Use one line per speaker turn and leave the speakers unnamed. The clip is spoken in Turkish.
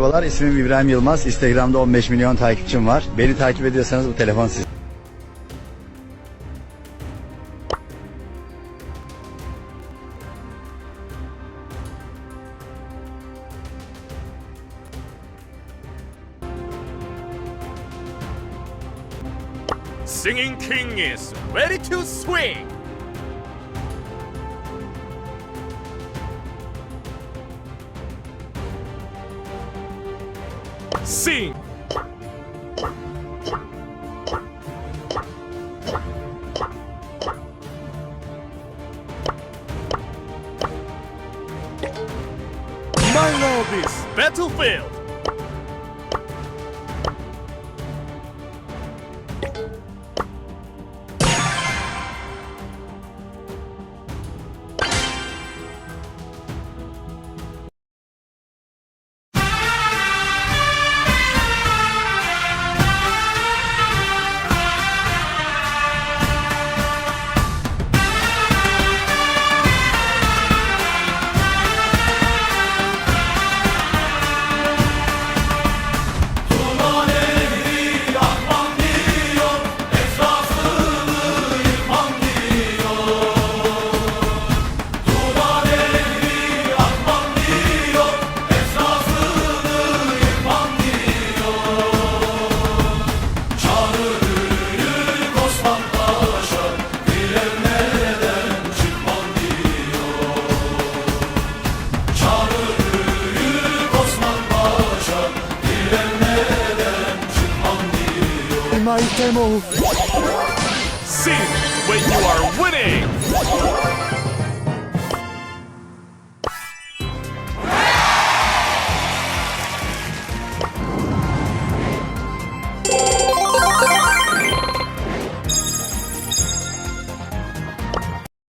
Merhabalar, ismim İbrahim Yılmaz. Instagram'da 15 milyon takipçim var. Beni takip ediyorsanız bu telefon sizin.
Singing King is ready to swing. Sing. My love is battlefield. See when you are winning!